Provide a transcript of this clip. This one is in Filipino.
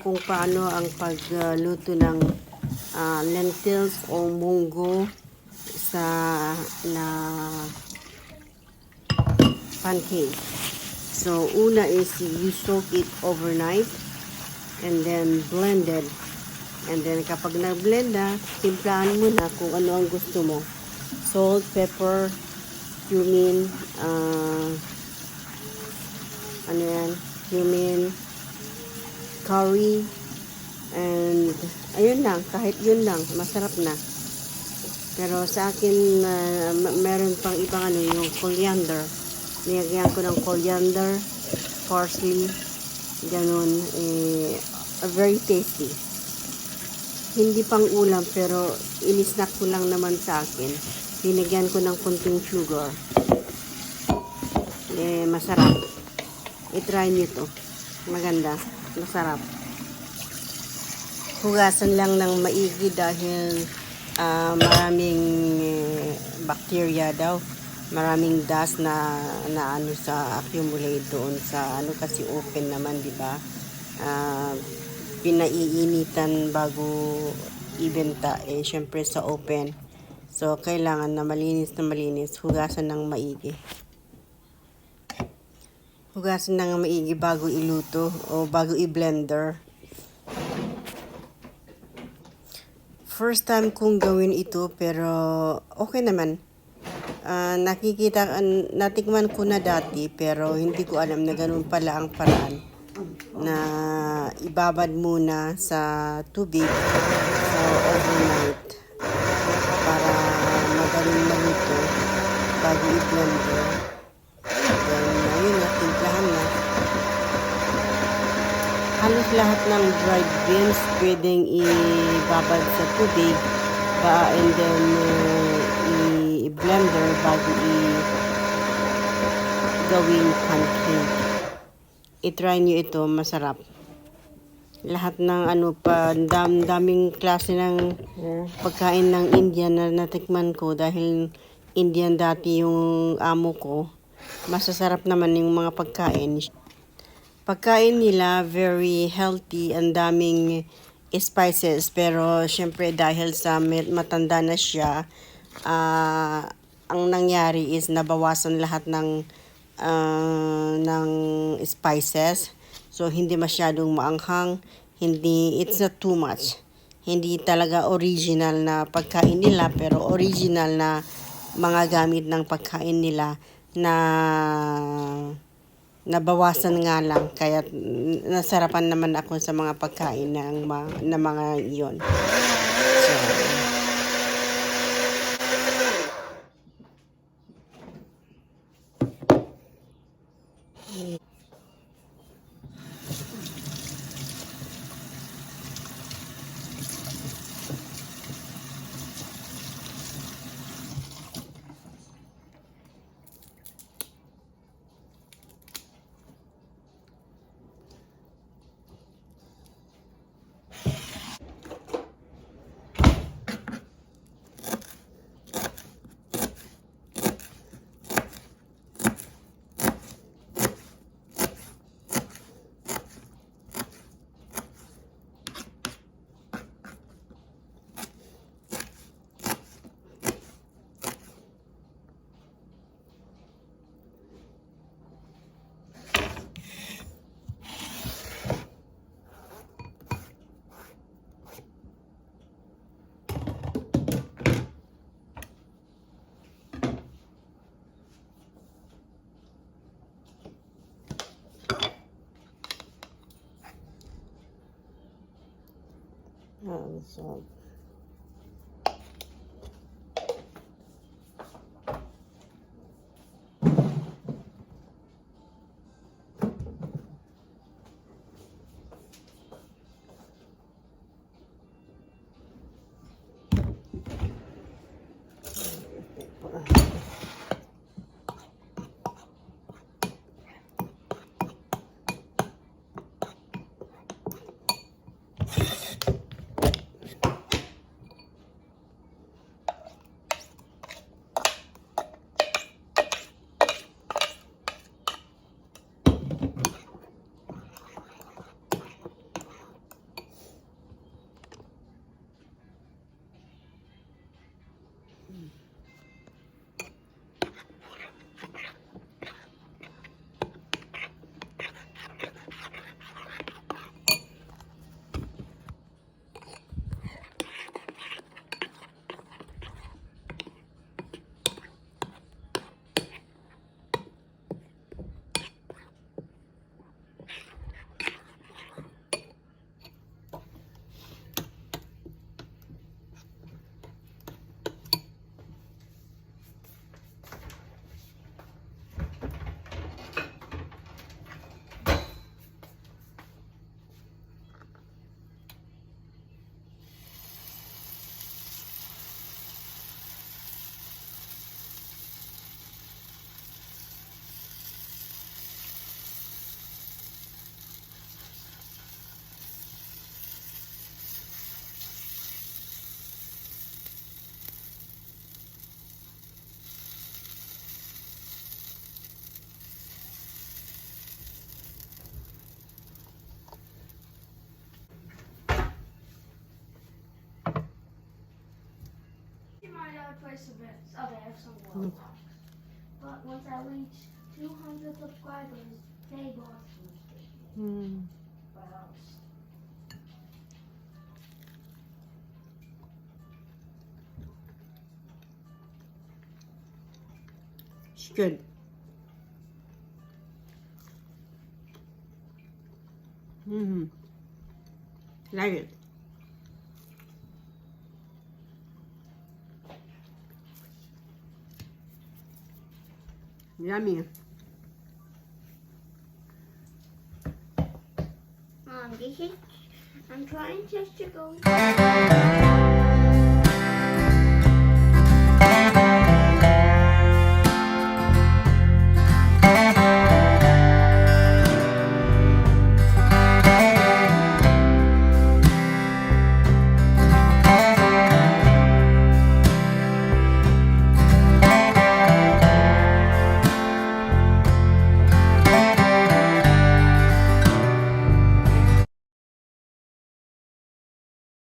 ko kung paano ang pagluto ng ah, lentils o munggo sa na pancake. So, una is you soak it overnight and then blend it. And then kapag na-blend na, timplahan mo na kung ano ang gusto mo. Salt, pepper, cumin, ah, ano yan, cumin, curry, and ayun lang, kahit yun lang, masarap na. Pero sa akin, ma- meron pang ibang ano, yung coriander. Nilagyan ko ng coriander, parsley, ganun, eh, very tasty. Hindi pang ulam, pero inisnack ko lang naman sa akin. Binigyan ko ng kunting sugar. Eh, masarap. I-try nyo to. Maganda. Masarap. Hugasan lang ng maigi dahil ah, maraming eh, bacteria daw. Maraming dust na, na ano sa accumulate doon sa ano kasi open naman, di ba? Ah, pinaiinitan bago ibenta eh syempre sa open. So kailangan na malinis na malinis, hugasan ng maigi. Hugasan ng maigi bago iluto o bago i-blender. First time kong gawin ito pero okay naman. Ah, nakikita, an- natikman ko na dati pero hindi ko alam na ganun pala ang paraan na ibabad muna sa tubig for overnight para madaling maluto bago i-blender. Then, ayun na, timplahan na. Halos lahat ng dried beans pwedeng ibabad sa tubig ba and then uh, i-blender bago i gawing pancake. I-try nyo ito, masarap. Lahat ng ano pa, dam, daming klase ng pagkain ng Indian na natikman ko dahil Indian dati yung amo ko. Masasarap naman yung mga pagkain. Pagkain nila very healthy, ang daming spices pero syempre dahil sa matanda na siya, ah, ang nangyari is nabawasan lahat ng ah, ng spices. So hindi masyadong maanghang, hindi it's not too much. Hindi talaga original na pagkain nila pero original na mga gamit ng pagkain nila na nabawasan nga lang kaya nasarapan naman ako sa mga pagkain ng na mga iyon. So, um, so uh, play some bits. Okay, I have some Roblox. But once I reach 200 subscribers, they bought me Hmm. my house. It's good. Mm-hmm. Like it. Yummy. Um, this is, I'm trying just to go.